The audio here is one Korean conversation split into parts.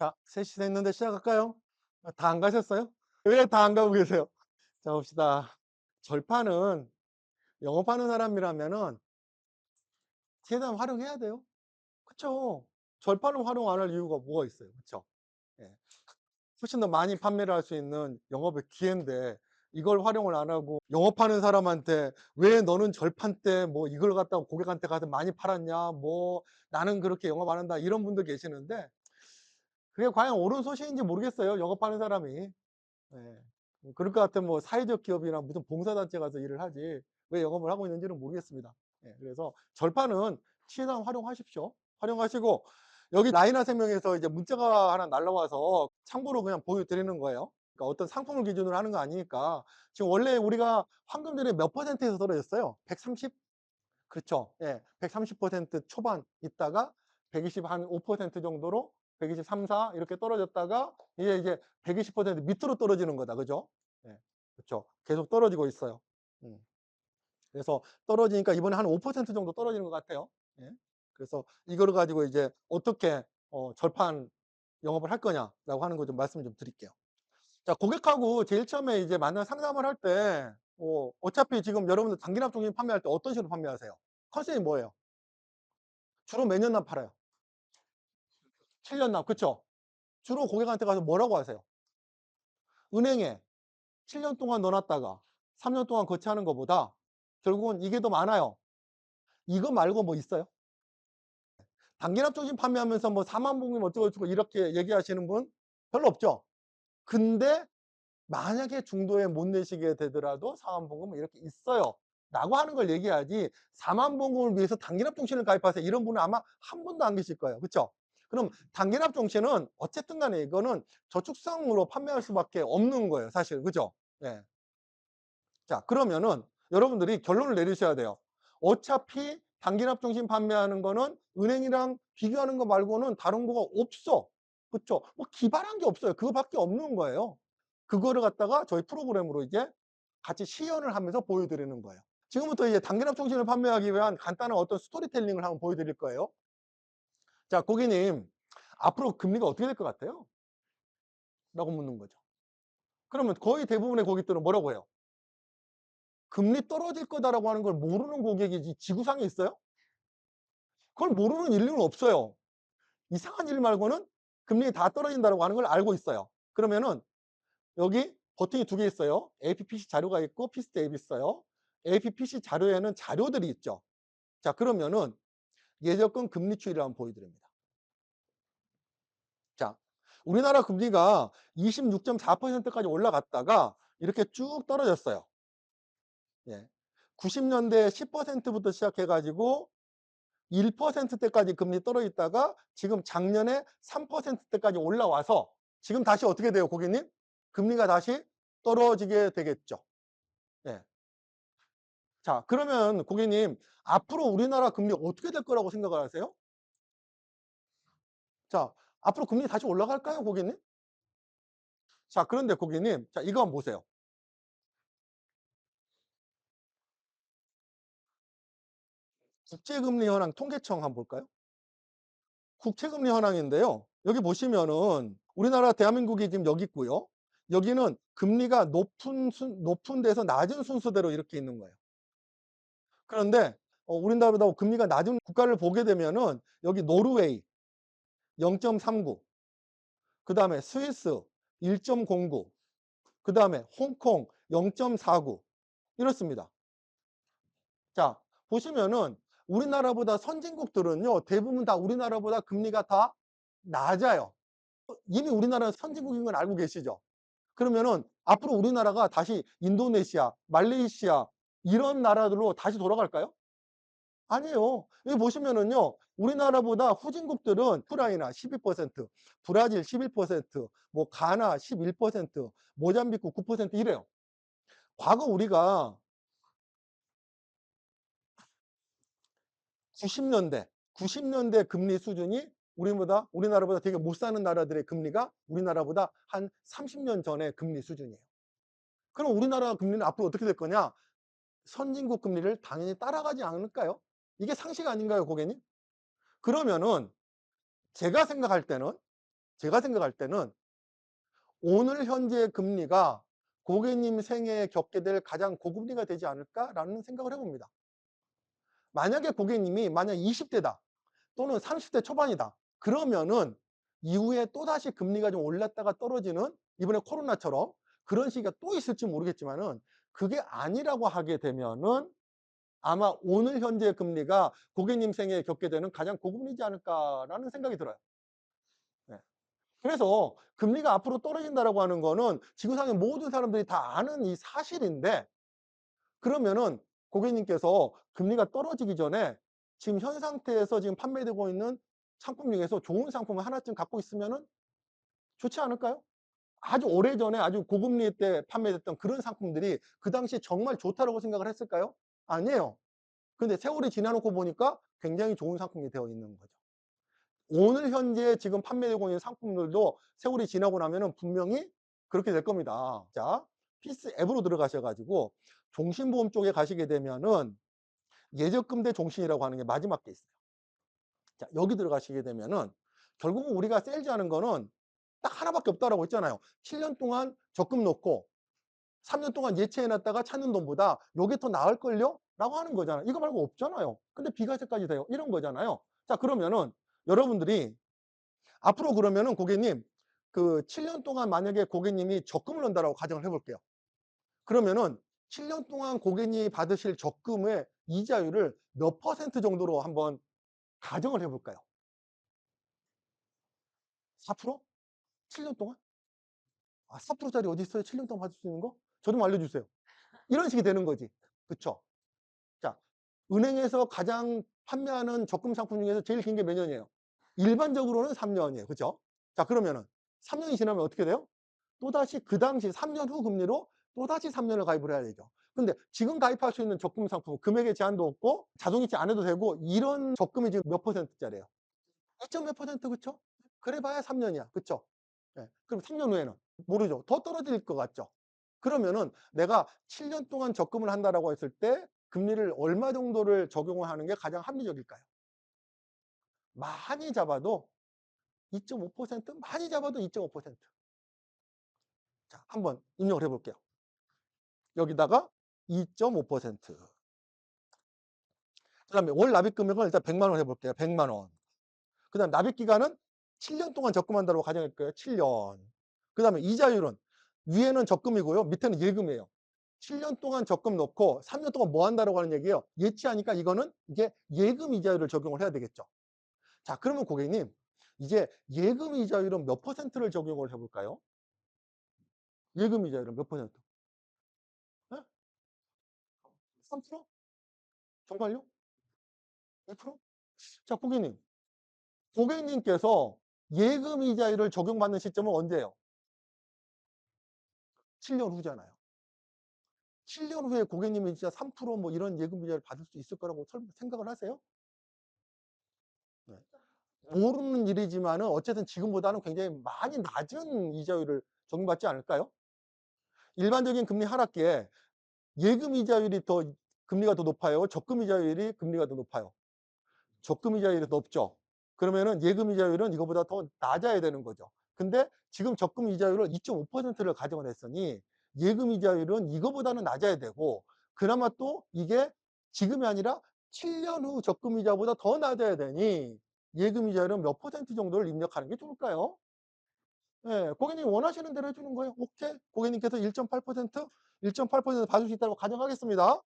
자, 3시 됐는데 시작할까요? 아, 다안 가셨어요? 왜 다 안 가고 계세요? 자, 봅시다. 절판은 영업하는 사람이라면은 최대한 활용해야 돼요. 그쵸? 절판을 활용 안 할 이유가 뭐가 있어요? 그쵸? 예. 훨씬 더 많이 판매를 할 수 있는 영업의 기회인데 이걸 활용을 안 하고 영업하는 사람한테 "왜 너는 절판 때 뭐 이걸 갖다가 고객한테 가서 많이 팔았냐." 뭐 "나는 그렇게 영업 안 한다." 이런 분들 계시는데 그게 과연 옳은 소신인지 모르겠어요, 영업하는 사람이. 예. 뭐 그럴 것 같으면 뭐 사회적 기업이나 무슨 봉사단체 가서 일을 하지 왜 영업을 하고 있는지는 모르겠습니다. 예. 그래서 절판은 최대한 활용하십시오. 활용하시고 여기 라이나 생명에서 이제 문자가 하나 날라와서 참고로 그냥 보여드리는 거예요. 그러니까 어떤 상품을 기준으로 하는 거 아니니까 지금 원래 우리가 황금률이 몇 퍼센트에서 떨어졌어요? 130? 그렇죠. 예. 130% 초반 있다가 120 한 5% 정도로 123, 4 이렇게 떨어졌다가 이게 이제 120% 밑으로 떨어지는 거다. 그죠? 예. 그렇죠. 계속 떨어지고 있어요. 음. 그래서 떨어지니까 이번에 한 5% 정도 떨어지는 것 같아요. 예. 그래서 이거를 가지고 이제 어떻게 어 절판 영업을 할 거냐라고 하는 거 좀 말씀을 좀 드릴게요. 자, 고객하고 제일 처음에 이제 만나 상담을 할 때 어 어차피 지금 여러분들 단기납 중심 판매할 때 어떤 식으로 판매하세요? 컨셉이 뭐예요? 주로 몇년납 팔아요? 7년 납. 그쵸? 주로 고객한테 가서 뭐라고 하세요? 은행에 7년 동안 넣어 놨다가 3년 동안 거치하는 것보다 결국은 이게 더 많아요. 이거 말고 뭐 있어요? 단기납 중심 판매하면서 뭐 4만 봉임 어쩌고저쩌고 이렇게 얘기하시는 분 별로 없죠? 근데 만약에 중도에 못 내시게 되더라도 4만 봉금은 이렇게 있어요. 라고 하는 걸 얘기하지 4만 봉금을 위해서 단기납 종신을 가입하세요. 이런 분은 아마 한 분도 안 계실 거예요. 그쵸? 그럼 단기납 종신은 어쨌든 간에 이거는 저축성으로 판매할 수밖에 없는 거예요. 사실. 그죠? 예. 자, 그러면은 여러분들이 결론을 내리셔야 돼요. 어차피 단기납 중심 판매하는 거는 은행이랑 비교하는 거 말고는 다른 거가 없어. 그쵸? 뭐 기발한 게 없어요. 그거밖에 없는 거예요. 그거를 갖다가 저희 프로그램으로 이제 같이 시연을 하면서 보여드리는 거예요. 지금부터 이제 단기납 중심을 판매하기 위한 간단한 어떤 스토리텔링을 한번 보여드릴 거예요. 자, 고객님, 앞으로 금리가 어떻게 될 것 같아요? 라고 묻는 거죠. 그러면 거의 대부분의 고객들은 뭐라고 해요? 금리 떨어질 거다라고 하는 걸 모르는 고객이 지구상에 있어요? 그걸 모르는 인류는 없어요. 이상한 일 말고는 금리 다 떨어진다라고 하는 걸 알고 있어요. 그러면은 여기 버튼이 두 개 있어요. APPC 자료가 있고 피스트 앱이 있어요. APPC 자료에는 자료들이 있죠. 자, 그러면은 예적금 금리 추이를 한번 보여드립니다. 자, 우리나라 금리가 26.4%까지 올라갔다가 이렇게 쭉 떨어졌어요. 예. 90년대 10%부터 시작해 가지고 1%대까지 금리 떨어 있다가 지금 작년에 3%대까지 올라와서 지금 다시 어떻게 돼요, 고객님? 금리가 다시 떨어지게 되겠죠. 예. 자, 그러면 고객님, 앞으로 우리나라 금리 어떻게 될 거라고 생각을 하세요? 자, 앞으로 금리 다시 올라갈까요, 고객님? 자, 그런데 고객님, 자, 이거 한번 보세요. 국제금리 현황 통계청 한번 볼까요? 국채금리 현황인데요. 여기 보시면은 우리나라 대한민국이 지금 여기 있고요. 여기는 금리가 높은 순 높은 데서 낮은 순서대로 이렇게 있는 거예요. 그런데 어 우리나라보다 금리가 낮은 국가를 보게 되면은 여기 노르웨이 0.39 그 다음에 스위스 1.09 그 다음에 홍콩 0.49 이렇습니다. 자, 보시면은 우리나라보다 선진국들은요. 대부분 다 우리나라보다 금리가 다 낮아요. 어 이미 우리나라는 선진국인 건 알고 계시죠? 그러면은 앞으로 우리나라가 다시 인도네시아, 말레이시아 이런 나라들로 다시 돌아갈까요? 아니에요. 여기 보시면은요. 우리나라보다 후진국들은 우크라이나 12%, 브라질 11%, 뭐 가나 11%, 모잠비크 9% 이래요. 과거 우리가 90년대, 90년대 금리 수준이 우리보다 우리나라보다 되게 못 사는 나라들의 금리가 우리나라보다 한 30년 전의 금리 수준이에요. 그럼 우리나라 금리는 앞으로 어떻게 될 거냐? 선진국 금리를 당연히 따라가지 않을까요? 이게 상식 아닌가요, 고객님? 그러면은 제가 생각할 때는 제가 생각할 때는 오늘 현재 금리가 고객님 생애에 겪게 될 가장 고금리가 되지 않을까라는 생각을 해봅니다. 만약에 고객님이 만약 20대다 또는 30대 초반이다. 그러면은 이후에 또다시 금리가 좀 올랐다가 떨어지는 이번에 코로나처럼 그런 시기가 또 있을지 모르겠지만은 그게 아니라고 하게 되면은 아마 오늘 현재 금리가 고객님 생애에 겪게 되는 가장 고금리지 않을까라는 생각이 들어요. 네. 그래서 금리가 앞으로 떨어진다라고 하는 거는 지구상의 모든 사람들이 다 아는 이 사실인데 그러면은 고객님께서 금리가 떨어지기 전에 지금 현 상태에서 지금 판매되고 있는 상품 중에서 좋은 상품을 하나쯤 갖고 있으면은 좋지 않을까요? 아주 오래전에 아주 고금리 때 판매됐던 그런 상품들이 그 당시에 정말 좋다라고 생각을 했을까요? 아니에요. 근데 세월이 지나 놓고 보니까 굉장히 좋은 상품이 되어 있는 거죠. 오늘 현재 지금 판매되고 있는 상품들도 세월이 지나고 나면은 분명히 그렇게 될 겁니다. 자, 피스 앱으로 들어가셔 가지고 종신보험 쪽에 가시게 되면은 예적금 대 종신이라고 하는 게 마지막 게 있어요. 자, 여기 들어가시게 되면은 결국은 우리가 세일즈하는 거는 딱 하나밖에 없다라고 했잖아요. 7년 동안 적금 넣고 3년 동안 예치해 놨다가 찾는 돈보다 요게 더 나을걸요? 라고 하는 거잖아요. 이거 말고 없잖아요. 근데 비과세까지 돼요. 이런 거잖아요. 자, 그러면은 여러분들이 앞으로 그러면은 고객님 그 7년 동안 만약에 고객님이 적금을 넣는다라고 가정을 해 볼게요. 그러면은 7년 동안 고객님이 받으실 적금의 이자율을 몇 퍼센트 정도로 한번 가정을 해 볼까요? 4%? 7년 동안? 아, 4%짜리 어디 있어요? 7년 동안 받을 수 있는 거? 저 좀 알려주세요. 이런 식이 되는 거지. 그쵸? 자, 은행에서 가장 판매하는 적금 상품 중에서 제일 긴 게 몇 년이에요? 일반적으로는 3년이에요. 그죠? 자, 그러면은 3년이 지나면 어떻게 돼요? 또다시 그 당시 3년 후 금리로 또다시 3년을 가입을 해야 되죠. 근데 지금 가입할 수 있는 적금 상품 금액의 제한도 없고 자동이체 안 해도 되고 이런 적금이 지금 몇 퍼센트짜리예요? 2점 몇 퍼센트 그쵸? 그래 봐야 3년이야. 그쵸? 예. 그럼 3년 후에는 모르죠. 더 떨어질 것 같죠? 그러면은 내가 7년 동안 적금을 한다라고 했을 때 금리를 얼마 정도를 적용을 하는 게 가장 합리적일까요? 많이 잡아도 2.5% 많이 잡아도 2.5%. 자, 한번 입력을 해 볼게요. 여기다가 2.5%. 그 다음에 월 납입 금액은 일단 100만 원 해 볼게요. 100만 원. 그 다음 납입 기간은 7년 동안 적금한다고 가정할게요. 7년. 그 다음에 이자율은 위에는 적금이고요. 밑에는 예금이에요. 7년 동안 적금 넣고 3년 동안 뭐 한다라고 하는 얘기예요. 예치하니까 이거는 이게 예금 이자율을 적용을 해야 되겠죠. 자, 그러면 고객님, 이제 예금 이자율은 몇 퍼센트를 적용을 해 볼까요? 예금 이자율은 몇 퍼센트? 예? 3%? 정말요? 2%? 자, 고객님. 고객님께서 예금 이자율을 적용받는 시점은 언제예요? 7년 후잖아요. 7년 후에 고객님이 진짜 3%뭐 이런 예금 이자를 받을 수 있을 거라고 설- 생각을 하세요? 네. 모르는 일이지만은 어쨌든 지금보다는 굉장히 많이 낮은 이자율을 적용받지 않을까요? 일반적인 금리 하락기에 예금 이자율이 더 금리가 더 높아요. 적금 이자율이 금리가 더 높아요. 적금 이자율이 더 높죠. 그러면은 예금 이자율은 이거보다 더 낮아야 되는 거죠. 근데 지금 적금 이자율을 2.5%를 가정을 했으니 예금 이자율은 이거보다는 낮아야 되고 그나마 또 이게 지금이 아니라 7년 후 적금 이자보다 더 낮아야 되니 예금 이자율은 몇 퍼센트 정도를 입력하는 게 좋을까요? 예, 고객님이 원하시는 대로 해주는 거예요. 오케이. 고객님께서 1.8%, 1.8% 받을 수 있다고 가정하겠습니다.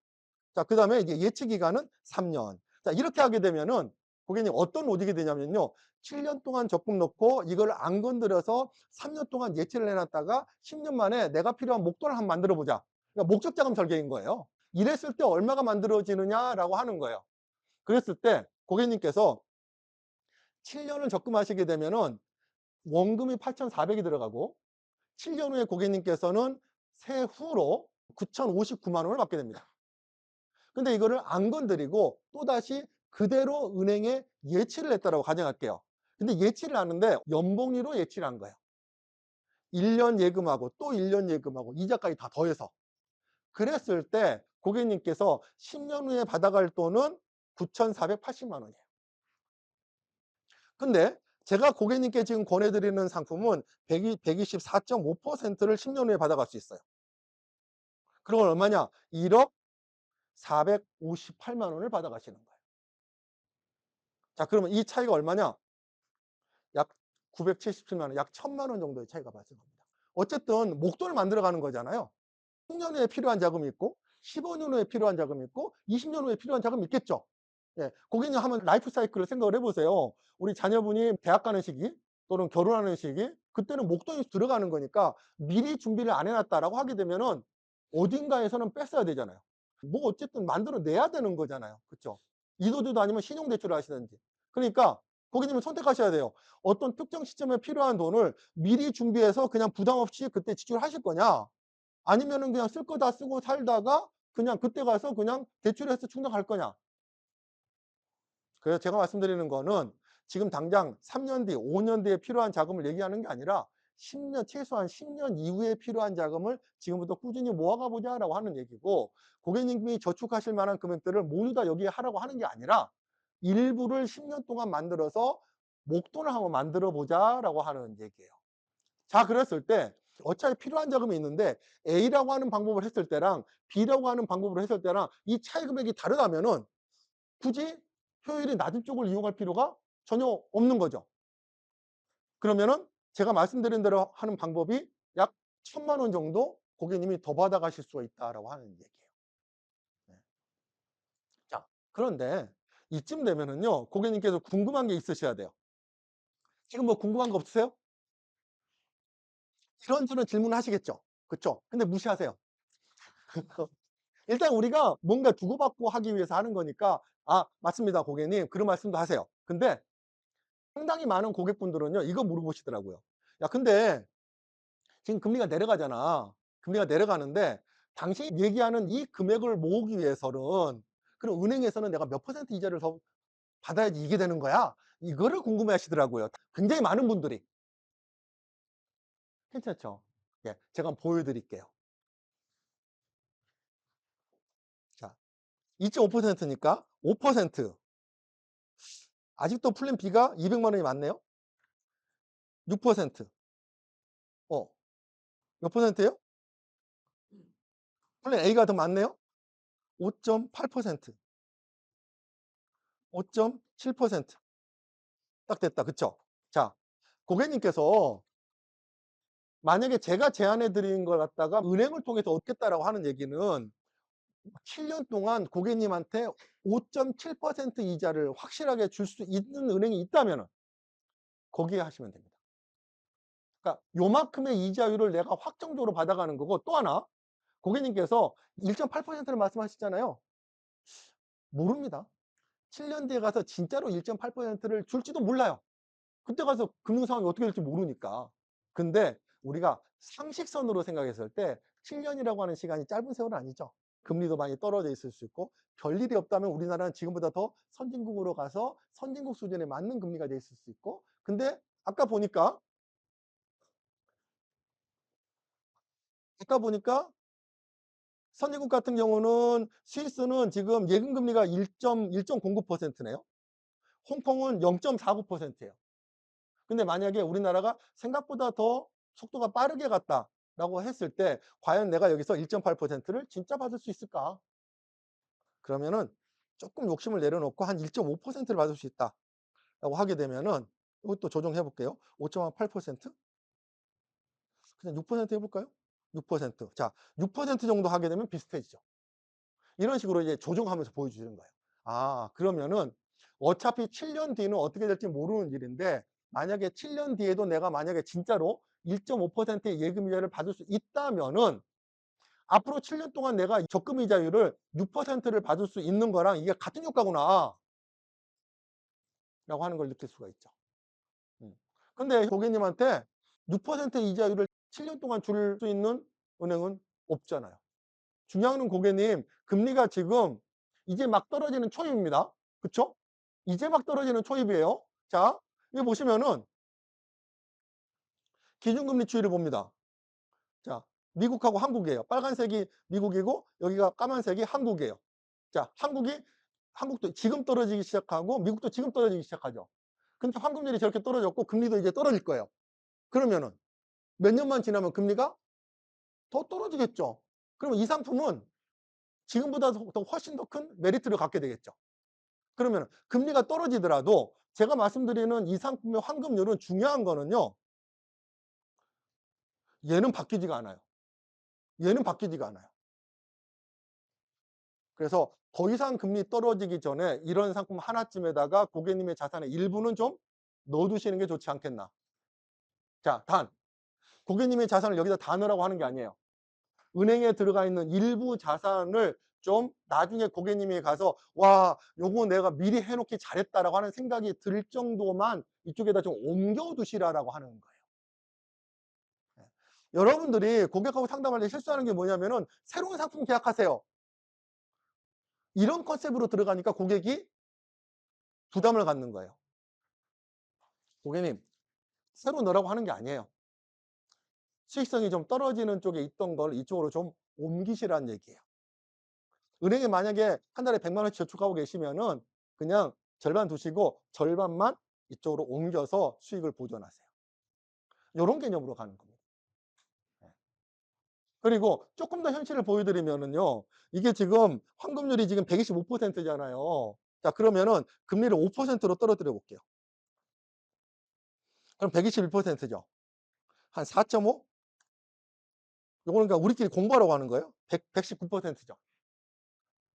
자, 그 다음에 이제 예치 기간은 3년. 자, 이렇게 하게 되면은 고객님 어떤 로직이 되냐면요. 7년 동안 적금 넣고 이걸 안 건드려서 3년 동안 예치를 해놨다가 10년 만에 내가 필요한 목돈을 한번 만들어 보자. 그러니까 목적 자금 설계인 거예요. 이랬을 때 얼마가 만들어지느냐라고 하는 거예요. 그랬을 때 고객님께서 7년을 적금하시게 되면은 원금이 8,400이 들어가고 7년 후에 고객님께서는 세후로 9,059만 원을 받게 됩니다. 근데 이거를 안 건드리고 또다시 그대로 은행에 예치를 했다라고 가정할게요. 근데 예치를 하는데 연봉리로 예치를 한 거예요. 1년 예금하고 또 1년 예금하고 이자까지 다 더해서. 그랬을 때 고객님께서 10년 후에 받아갈 돈은 9,480만 원이에요. 근데 제가 고객님께 지금 권해 드리는 상품은 120 124.5%를 10년 후에 받아갈 수 있어요. 그건 얼마냐? 1억 458만 원을 받아가시는 거예요. 자 그러면 이 차이가 얼마냐? 약 977만 원, 약 1,000만 원 정도의 차이가 발생합니다. 어쨌든 목돈을 만들어 가는 거잖아요. 10년 후에 필요한 자금이 있고 15년 후에 필요한 자금이 있고 20년 후에 필요한 자금이 있겠죠. 예. 고객님 한번 라이프 사이클을 생각을 해 보세요. 우리 자녀분이 대학 가는 시기 또는 결혼하는 시기 그때는 목돈이 들어가는 거니까 미리 준비를 안 해 놨다라고 하게 되면은 어딘가에서는 뺐어야 되잖아요. 뭐 어쨌든 만들어 내야 되는 거잖아요. 그쵸? 이도저도 아니면 신용 대출을 하시든지. 그러니까 고객님은 선택하셔야 돼요. 어떤 특정 시점에 필요한 돈을 미리 준비해서 그냥 부담 없이 그때 지출하실 거냐? 아니면은 그냥 쓸 거 다 쓰고 살다가 그냥 그때 가서 그냥 대출해서 충당할 거냐? 그래서 제가 말씀드리는 거는 지금 당장 3년 뒤, 5년 뒤에 필요한 자금을 얘기하는 게 아니라 10년, 최소한 10년 이후에 필요한 자금을 지금부터 꾸준히 모아가 보자라고 하는 얘기고 고객님이 저축하실 만한 금액들을 모두 다 여기에 하라고 하는 게 아니라 일부를 10년 동안 만들어서 목돈을 한번 만들어 보자라고 하는 얘기예요. 자, 그랬을 때 어차피 필요한 자금이 있는데 A라고 하는 방법을 했을 때랑 B라고 하는 방법으로 했을 때랑 이 차이 금액이 다르다면은 굳이 효율이 낮은 쪽을 이용할 필요가 전혀 없는 거죠. 그러면은 제가 말씀드린 대로 하는 방법이 약 1,000만 원 정도 고객님이 더 받아 가실 수가 있다라고 하는 얘기예요. 네. 자, 그런데 이쯤 되면은요. 고객님께서 궁금한 게 있으셔야 돼요. 지금 뭐 궁금한 거 없으세요? 이런저런 질문을 하시겠죠. 그쵸? 근데 무시하세요. 일단 우리가 뭔가 주고받고 하기 위해서 하는 거니까 "아 맞습니다 고객님." 그런 말씀도 하세요. 근데 상당히 많은 고객분들은요 이거 물어보시더라고요. "야 근데 지금 금리가 내려가잖아. 금리가 내려가는데 당신이 얘기하는 이 금액을 모으기 위해서는 그럼 은행에서는 내가 몇 퍼센트 이자를 더 받아야지 이게 되는 거야?" 이거를 궁금해 하시더라고요. 굉장히 많은 분들이. 괜찮죠? 예. 제가 한번 보여 드릴게요. 자 2.5% 니까 5% 아직도 플랜 B가 200만 원이 많네요. 6% 어. 몇 퍼센트예요? 플랜 A가 더 많네요. 5.8% 5.7%딱 됐다. 그쵸? 자, 고객님께서 만약에 제가 제안해 드린 걸 갖다가 은행을 통해서 얻겠다라고 하는 얘기는 7년 동안 고객님한테 5.7% 이자를 확실하게 줄 수 있는 은행이 있다면은 거기에 하시면 됩니다. 그러니까 요만큼의 이자율을 내가 확정적으로 받아가는 거고 또 하나 고객님께서 1.8%를 말씀하셨잖아요. 모릅니다. 7년 뒤에 가서 진짜로 1.8%를 줄지도 몰라요. 그때 가서 금융 상황이 어떻게 될지 모르니까. 근데 우리가 상식선으로 생각했을 때 7년이라고 하는 시간이 짧은 세월은 아니죠. 금리도 많이 떨어져 있을 수 있고 별일이 없다면 우리나라는 지금보다 더 선진국으로 가서 선진국 수준에 맞는 금리가 돼 있을 수 있고 근데 아까 보니까 아까 보니까 선진국 같은 경우는 스위스는 지금 예금 금리가 1.1.09%네요. 홍콩은 0.49%예요. 근데 만약에 우리나라가 생각보다 더 속도가 빠르게 갔다 라고 했을 때 과연 내가 여기서 1.8%를 진짜 받을 수 있을까? 그러면은 조금 욕심을 내려놓고 한 1.5%를 받을 수 있다 라고 하게 되면은 이것도 조정해 볼게요. 5.8% 그냥 6% 해볼까요? 6%. 자, 6% 정도 하게 되면 비슷해지죠. 이런 식으로 이제 조정하면서 보여주는 거예요. 아, 그러면은 어차피 7년 뒤는 어떻게 될지 모르는 일인데 만약에 7년 뒤에도 내가 만약에 진짜로 1.5%의 예금 이자를 받을 수 있다면은 앞으로 7년 동안 내가 적금 이자율을 6%를 받을 수 있는 거랑 이게 같은 효과구나. 라고 하는 걸 느낄 수가 있죠. 음. 근데 고객님한테 6% 이자율을 7년 동안 줄 수 있는 은행은 없잖아요. 중요한 건 고객님, 금리가 지금 이제 막 떨어지는 초입입니다. 그쵸? 이제 막 떨어지는 초입이에요. 자, 여기 보시면은 기준금리 추이를 봅니다. 자, 미국하고 한국이에요. 빨간색이 미국이고 여기가 까만색이 한국이에요. 자, 한국이 한국도 지금 떨어지기 시작하고 미국도 지금 떨어지기 시작하죠. 근데 환급률이 저렇게 떨어졌고 금리도 이제 떨어질 거예요. 그러면은 몇 년만 지나면 금리가 더 떨어지겠죠. 그러면 이 상품은 지금보다 더더 훨씬 더 큰 메리트를 갖게 되겠죠. 그러면은 금리가 떨어지더라도 제가 말씀드리는 이 상품의 환급률은 중요한 거는요. 얘는 바뀌지가 않아요. 얘는 바뀌지가 않아요. 그래서 더 이상 금리 떨어지기 전에 이런 상품 하나쯤에다가 고객님의 자산의 일부는 좀 넣어 두시는 게 좋지 않겠나. 자 단 고객님의 자산을 여기다 다 넣으라고 하는 게 아니에요. 은행에 들어가 있는 일부 자산을 좀 나중에 고객님이 가서 '와 요거 내가 미리 해 놓기 잘했다.'라고 하는 생각이 들 정도만 이쪽에다 좀 옮겨 두시라라고 하는 거예요. 예. 여러분들이 고객하고 상담할 때 실수하는 게 뭐냐면은 새로운 상품 계약하세요. 이런 컨셉으로 들어가니까 고객이 부담을 갖는 거예요. 고객님 새로 넣으라고 하는 게 아니에요. 수익성이 좀 떨어지는 쪽에 있던 걸 이쪽으로 좀 옮기시라는 얘기예요. 은행에 만약에 한 달에 1 0 0 원씩 저축하고 계시면은 그냥 절반 두시고 절반만 이쪽으로 옮겨서 수익을 보존하세요. 요런 개념으로 가는 겁니다. 예. 그리고 쪼끔 더 현실을 보여 드리면은요. 이게 지금 환급률이 지금 125% 잖아요. 자 그러면은 금리를 5%로 떨어뜨려 볼게요. 그럼 121% 죠. 한 4.5? 요거는 그러니까 우리끼리 공부하라고 하는 거예요. 100 119% 죠.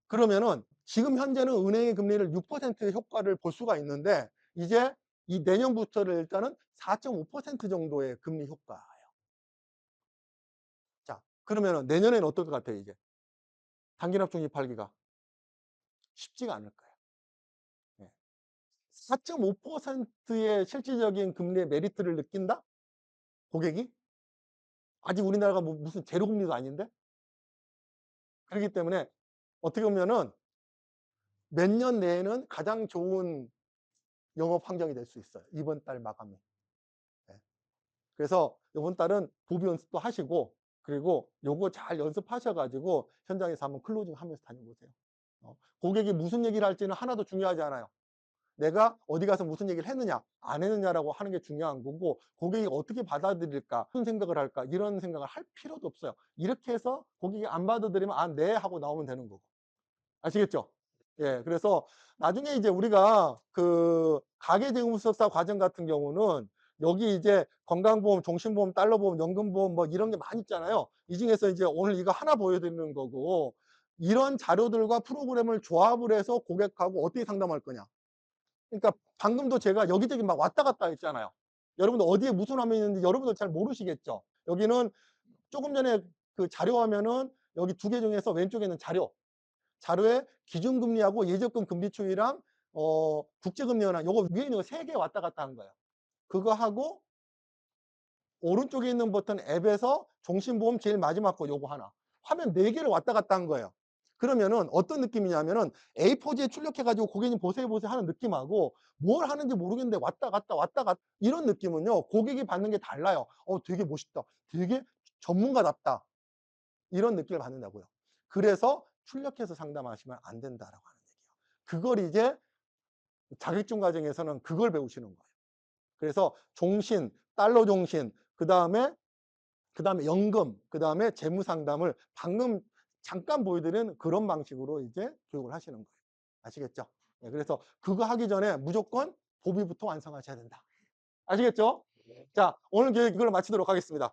그러면은 지금 현재는 은행의 금리를 6%의 효과를 볼 수가 있는데 이제 이 내년부터를 일단은 4.5% 정도의 금리. 자 그러면은 내년에는 어떨 것 같아요 이게? 단기납 적립하기가 쉽지가 않을 거예요. 예. 4.5%의 실질적인 금리의 메리트를 느낀다? 고객이? 아직 우리나라가 뭐 무슨 제로 금리도 아닌데? 그렇기 때문에 어떻게 보면은 몇 년 내에는 가장 좋은 영업 환경이 될 수 있어요. 이번 달 마감이. 예. 그래서 요번 달은 보비 연습도 하시고 그리고 요거 잘 연습하셔 가지고 현장에서 한번 클로징 하면서 다녀보세요. 어 고객이 무슨 얘기를 할지는 하나도 중요하지 않아요. 내가 어디 가서 무슨 얘기를 했느냐 안 했느냐라고 하는 게 중요한 거고 고객이 어떻게 받아들일까 무슨 생각을 할까 이런 생각을 할 필요도 없어요. 이렇게 해서 고객이 안 받아들이면 '아 네.' 하고 나오면 되는 거고. 아시겠죠? 예. 그래서 나중에 이제 우리가 그 가계대금수석사 과정 같은 경우는 여기 이제 건강보험, 종신보험, 달러보험, 연금보험 뭐 이런 게 많이 있잖아요. 이 중에서 이제 오늘 이거 하나 보여 드리는 거고 이런 자료들과 프로그램을 조합을 해서 고객하고 어떻게 상담할 거냐. 그러니까 방금도 제가 여기저기 막 왔다 갔다 했잖아요. 여러분들 어디에 무슨 화면이 있는지 여러분들 잘 모르시겠죠? 여기는 조금 전에 그 자료 화면은 여기 두 개 중에서 왼쪽에 있는 자료. 자료에 기준금리하고 예적금 금리 추이랑 어 국제금리 현황 요거 위에 있는 거 3개 왔다 갔다 한 거예요. 그거 하고 오른쪽에 있는 버튼 앱에서 종신보험 제일 마지막 거 요거 하나. 화면 4 개를 왔다 갔다 한 거예요. 그러면은 어떤 느낌이냐면은 A4지에 출력해 가지고 고객님 보세요, 보세요 하는 느낌하고 뭘 하는지 모르겠는데 왔다 갔다 왔다 갔다 이런 느낌은요. 고객이 받는 게 달라요. '어 되게 멋있다. 되게 전문가답다.' 이런 느낌을 받는다고요. 그래서 출력해서 상담하시면 안 된다라고 하는 얘기예요. 그걸 이제 자격증 과정에서는 그걸 배우시는 거예요. 그래서 종신, 달러 종신, 그 다음에 그 다음에 연금, 그 다음에 재무 상담을 방금 잠깐 보여드린 그런 방식으로 이제 교육을 하시는 거예요. 아시겠죠? 네, 그래서 그거 하기 전에 무조건 보비부터 완성하셔야 된다. 아시겠죠? 자, 오늘 교육 이걸로 마치도록 하겠습니다.